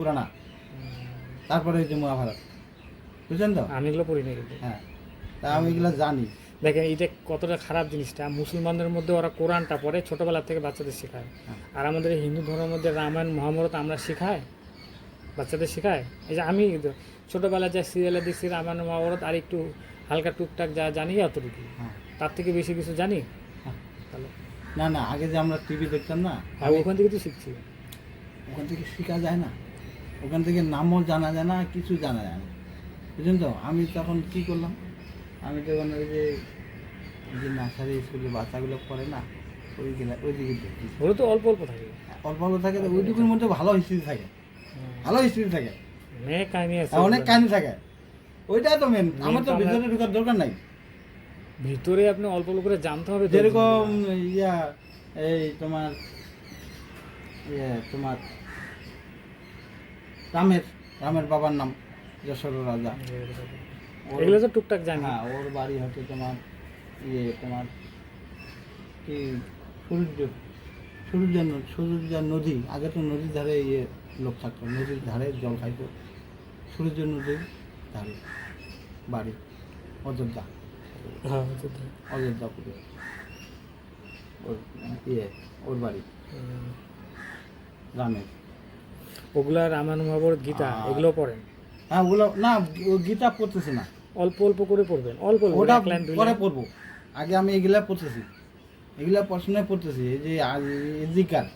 পুরানা। তারপরে হচ্ছে মহাভারত। বুঝছেন তো? আমি এগুলো পড়ি না কিন্তু। হ্যাঁ। তা আমি এগুলো জানি। দেখেন এটা কতটা খারাপ জিনিসটা মুসলমানদের মধ্যে ওরা কোরআনটা পড়ে ছোটবেলা থেকে বাচ্চাদের শেখায়। হ্যাঁ। আর আমাদের হিন্দু ধর্মের মধ্যে রামায়ণ মহাভারত আমরা শেখাই? বাচ্চাদের শেখায় এই যে আমি ছোটবেলায় যা সিরিয়ালে দেখছি রামায়ণ মহাভারত আর একটু হালকা টুকটাক যা জানি অতটুকু হ্যাঁ। তার থেকে বেশি কিছু জানি? হ্যাঁ। তাহলে না না আগে যে আমরা টিভি দেখতাম না ওখান থেকে তো শিখছি। ওখান থেকে শেখা যায় না। ওখান থেকে নামও জানা যায় না কিছু জানা যায় না। বুঝলেন তো? আমি তখন কি করলাম? আমি তখন ওই যে যে নার্সারি স্কুলে বাচ্চাগুলো পড়ে না ওই গেলে ওই দিকে ওগুলো তো অল্প অল্প থাকে। অল্প অল্প থাকে ওইটুকুর মধ্যে ভালো হিস্ট্রি থাকে। ভালো হিস্ট্রি থাকে। অনেক কাহিনী আছে আর অনেক কাহিনী থাকে। ওইটাই তো মেন আমার তো তো ভিতরে ঢোকার দরকার নাই। ভিতরে আপনি অল্প অল্প করে জানতে হবে যেরকম ইয়া এই তোমার ইয়ে তোমার রামের রামের বাবার নাম যশোর রাজা। এগুলো তো টুকটাক জানি। হ্যাঁ ওর বাড়ি হচ্ছে তোমার ইয়ে তোমার কি সূর্য সূর্য সূর্য নদী। আগে তো নদীর ধারে ইয়ে লোক থাকতো নদীর ধারে জল খাইতো। সূর্য নদীর ধারে বাড়ি অযোধ্যা। হ্যাঁ হচ্ছে তো। অযোধ্যাপুরে ওর ইয়ে ওর বাড়ি। হুম। রামের ওগুলা রামায়ণ মহাভারত গীতা এগুলো পড়েন? হ্যাঁ ওগুলো না গীতা পড়তেছি না। অল্প অল্প করে পড়বেন? অল্প অল্প ওটা পরে পড়ব। আগে আমি এগুলা পড়তেছি। এগুলা পড়াশোনায় পড়তেছি। এই যে এদিকার।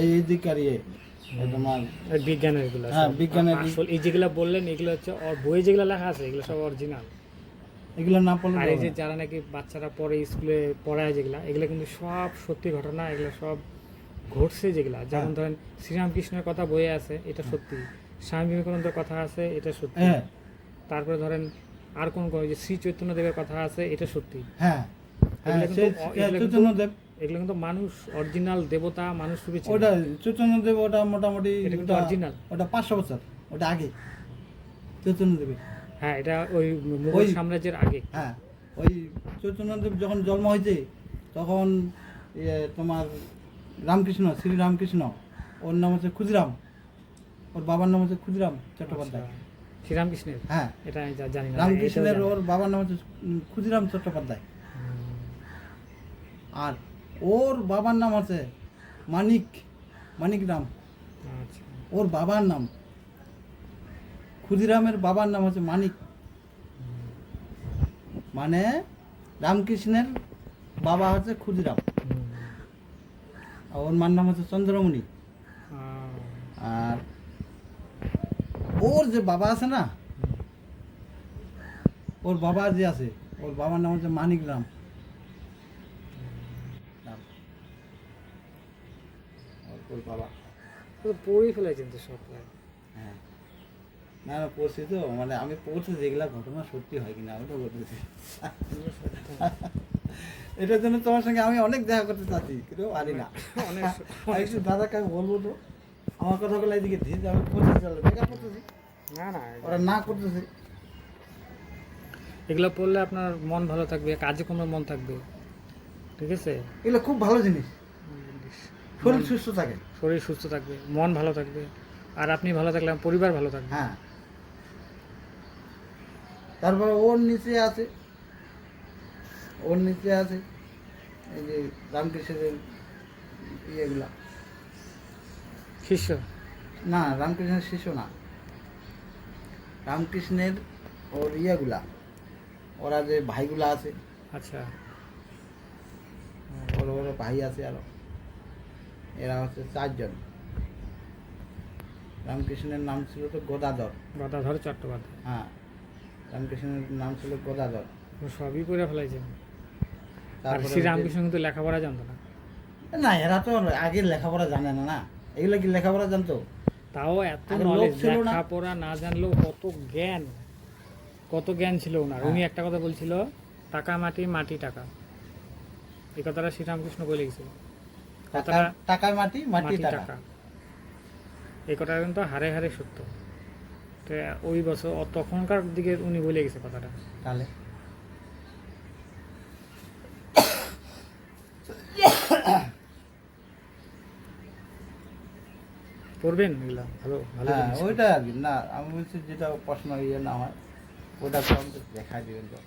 এই এদিকার ইয়ে তোমার বিজ্ঞানের এগুলো হ্যাঁ, বিজ্ঞানের আসল এই যেগুলো বললেন এগুলো হচ্ছে বইয়ে যেগুলো লেখা আছে এগুলো সব অরিজিনাল। এগুলো না পড়লে আর এই যে যারা নাকি বাচ্চারা পড়ে স্কুলে পড়ায় যেগুলা এগুলো কিন্তু সব সত্যি ঘটনা এগুলো সব ঘটছে যেগুলা। যেমন হ্যাঁ। ধরেন শ্রীরামকৃষ্ণের কথা বয়ে আছে এটা সত্যি। স্বামী বিবেকানন্দের কথা আছে এটা সত্যি। হ্যাঁ। তারপরে ধরেন আর কোন কোন যে শ্রী চৈতন্য দেবের কথা আছে এটা সত্যি। হ্যাঁ। হ্যাঁ এগুলো কিন্তু- মানুষ অরিজিনাল দেবতা মানুষ রূপে ছিল। ওটা চৈতন্যদেব ওটা মোটামুটি ওটা- original। ওটা পাঁচশো বছর ওটা আগে। চৈতন্যদেবের। হ্যাঁ এটা ওই মুঘল সাম্রাজ্যের আগে। হ্যাঁ ওই চৈতন্যদেব যখন জন্ম হয়েছে তখন ইয়ে তোমার রামকৃষ্ণ শ্রী রামকৃষ্ণ। ওর নাম হচ্ছে ক্ষুদিরাম। ওর বাবার নাম হচ্ছে ক্ষুদিরাম চট্টোপাধ্যায়। আচ্ছা। শ্রীরামকৃষ্ণের? হ্যাঁ। এটা আমি জানি না রামকৃষ্ণের ওর বাবার নাম হচ্ছে ক্ষুদিরাম চট্টোপাধ্যায়। আর ওর বাবার নাম আছে মানিক মানিক রাম। আচ্ছা। ওর বাবার নাম ক্ষুদিরামের বাবার নাম হচ্ছে মানিক। মানে রামকৃষ্ণের বাবা হচ্ছে ক্ষুদিরাম। ওর মার নাম হচ্ছে চন্দ্রমণি। আর ওর যে বাবা আছে না ওর বাবা যে আছে ওর বাবার নাম হচ্ছে মানিক রাম। ওর- বাবা তো পড়েই ফেলেছেন তো সব হ্যাঁ। না না পড়ছি তো। মানে আমি পড়ছি যেগুলা ঘটনা সত্যি হয় কিনা ওটা বলতেছি এটার জন্য তোমার সঙ্গে আমি অনেক দেখা করতে চাচ্ছি কিন্তু পারি না। একটু দাদাকে আমি বলব তো আমার কথাগুলো এদিকে আমি পড়তে চলে বেকার পড়তেছি। না না ওরা না করতেছে। এগুলো পড়লে আপনার মন ভালো থাকবে কাজে কমে মন থাকবে। ঠিক আছে? এগুলো খুব ভালো জিনিস। শরীর সুস্থ থাকে। শরীর সুস্থ থাকবে মন ভালো থাকবে। আর আপনি ভালো থাকলে আমার পরিবার ভালো থাকবে। হ্যাঁ। তারপরে ওর নিচে আছে। ওর নিচে আছে। এই যে রামকৃষ্ণের ইয়েগুলা। শিষ্য? না রামকৃষ্ণের শিষ্য না। রামকৃষ্ণের ওর ইয়েগুলা। ওরা যে ভাইগুলা আছে। আচ্ছা। ওর ওর ভাই আছে আরও। এরা হচ্ছে চারজন। রামকৃষ্ণের নাম ছিল তো গদাধর। গদাধর চট্টোপাধ্যায়। হ্যাঁ। রামকৃষ্ণের নাম ছিল গদাধর। সবই করে ফেলাইছেন আর তারপরে শ্রীরামকৃষ্ণ কিন্তু লেখাপড়া জানতো না। না এরা তো আগে লেখাপড়া জানে না না। এগুলো কি লেখাপড়া জানতো? তাও এত নলেজ লেখাপড়া না জানলেও কত জ্ঞান। কত জ্ঞান ছিল ওনার। হ্যাঁ। উনি একটা কথা বলছিল টাকা মাটি মাটি টাকা। এই কথাটা শ্রীরামকৃষ্ণ বলে গেছিল। টাকা মাটি মাটি টাকা। এই কথাটা কিন্তু হারে হারে সত্য। তো ওই বছর তখনকার দিকে উনি বলে গেছে কথাটা। তাহলে? পড়বেন এগুলা? ভালো ভালো হ্যাঁ ওইটা আর কি। না আমি বলছি যেটা প্রশ্ন ইয়ে না হয় ওটা আমাদের দেখাই দেবেন তো।